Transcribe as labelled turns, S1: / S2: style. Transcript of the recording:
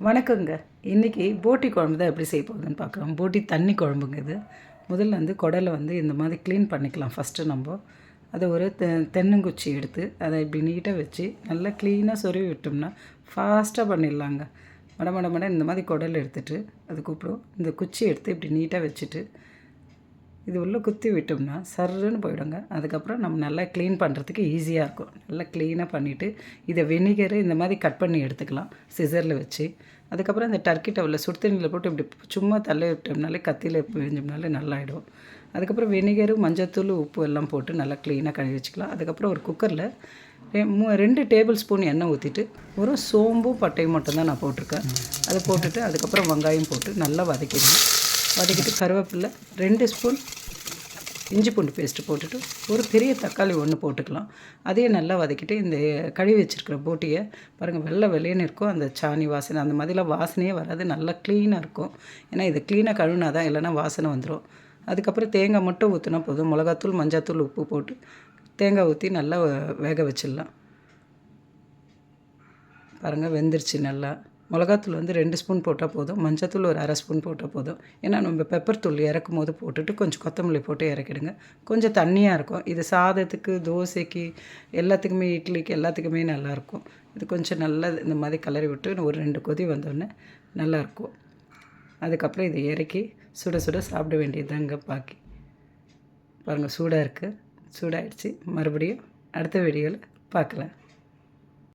S1: வணக்கங்க. இன்றைக்கி போட்டி குழம்பு தான் எப்படி செய்ய போகுதுன்னு பார்க்குறோம். போட்டி தண்ணி குழம்புங்க இது. முதல்ல வந்து குடலை வந்து இந்த மாதிரி க்ளீன் பண்ணிக்கலாம் ஃபஸ்ட்டு நம்ம. அதை ஒரு தெ தென்னங்குச்சி எடுத்து அதை இப்படி நீட்டாக வச்சு நல்லா க்ளீனாக சொருவி விட்டோம்னா ஃபாஸ்ட்டாக பண்ணிடலாங்க. மட மட மட இந்த மாதிரி குடல் அதை கூப்பிடும் இந்த குச்சி எடுத்து இப்படி நீட்டாக வச்சுட்டு இது உள்ளே குத்தி விட்டோம்னா சர்ருன்னு போயிடுங்க. அதுக்கப்புறம் நம்ம நல்லா க்ளீன் பண்ணுறதுக்கு ஈஸியாக இருக்கும். நல்லா க்ளீனாக பண்ணிவிட்டு இதை வெனிகரு இந்த மாதிரி கட் பண்ணி எடுத்துக்கலாம். சிசரில் வச்சு. அதுக்கப்புறம் இந்த டர்க்கி டவலில் சுடு தண்ணியில் போட்டு இப்படி சும்மா தள்ளி விட்டோம்னாலே கத்தியில் பிழிஞ்சோம்னாலே நல்லாயிடும். அதுக்கப்புறம் வெனிகரு மஞ்சத்தூள் உப்பு எல்லாம் போட்டு நல்லா க்ளீனாக கழுவி வச்சுக்கலாம். அதுக்கப்புறம் ஒரு குக்கரில் ரெண்டு டேபிள் ஸ்பூன் எண்ணெய் ஊற்றிட்டு ஒரு சோம்பும் பட்டையும் மட்டும்தான் நான் போட்டிருக்கேன். அதை போட்டுட்டு அதுக்கப்புறம் வெங்காயம் போட்டு நல்லா வதக்கிடுவேன் வதக்கிட்டு கருவேப்பில்லை ரெண்டு ஸ்பூன் இஞ்சி பூண்டு பேஸ்ட்டு போட்டுட்டு ஒரு பெரிய தக்காளி ஒன்று போட்டுக்கலாம். அதையும் நல்லா வதக்கிட்டு இந்த கழுவி வச்சுருக்கிற போட்டியை பாருங்கள் வெள்ளை வெள்ளையன்னு இருக்கும். அந்த சாணி வாசனை அந்த மாதிரிலாம் வாசனையே வராது. நல்லா க்ளீனாக இருக்கும். ஏன்னா இது க்ளீனாக கழுவினா தான் இல்லைன்னா வாசனை வந்துடும் அதுக்கப்புறம் தேங்காய் மட்டும் ஊற்றினா போதும். மிளகாத்தூள் மஞ்சாத்தூள் உப்பு போட்டு தேங்காய் ஊற்றி நல்லா வேக வச்சிடலாம். பாருங்கள் வெந்துருச்சு நல்லா. மிளகாத்தூள் வந்து ரெண்டு ஸ்பூன் போட்டால் போதும். மஞ்சத்தூள் ஒரு அரை ஸ்பூன் போட்டால் போதும். ஏன்னா நம்ம பெப்பர் தூள் இறக்கும் போது போட்டுட்டு கொஞ்சம் கொத்தமல்லி போட்டு இறக்கிடுங்க. கொஞ்சம் தண்ணியாக இருக்கும். இது சாதத்துக்கு தோசைக்கு எல்லாத்துக்குமே இட்லிக்கு எல்லாத்துக்குமே நல்லாயிருக்கும். இது கொஞ்சம் நல்லா இந்த மாதிரி கலரி விட்டு ஒரு ரெண்டு கொதி வந்தோடனே நல்லாயிருக்கும். அதுக்கப்புறம் இதை இறக்கி சுட சுட சாப்பிட வேண்டியதுதாங்க பாக்கி. பாருங்கள் சூடாக இருக்குது சூடாகிடுச்சு மறுபடியும் அடுத்த வீடியோவில் பார்க்கலாம்.